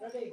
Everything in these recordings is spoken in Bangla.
Ready?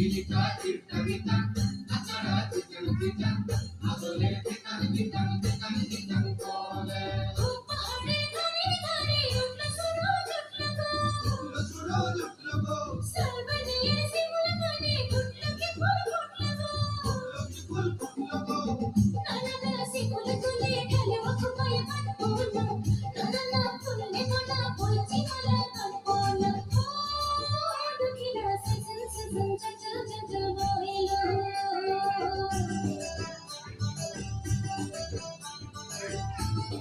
Digital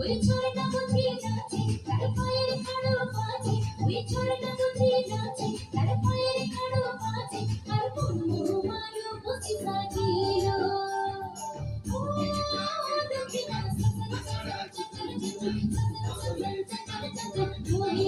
ওই ছড়টা বুঝিয়ে যাচ্ছে তার পায়ের খাড়ো পাঁচে ওই ছড়টা বুঝিয়ে যাচ্ছে তার পায়ের খাড়ো পাঁচে আর কোনো মারো বসে সাজিল ও দক্ষিণা সজন সজন সজন সজন সজন সজন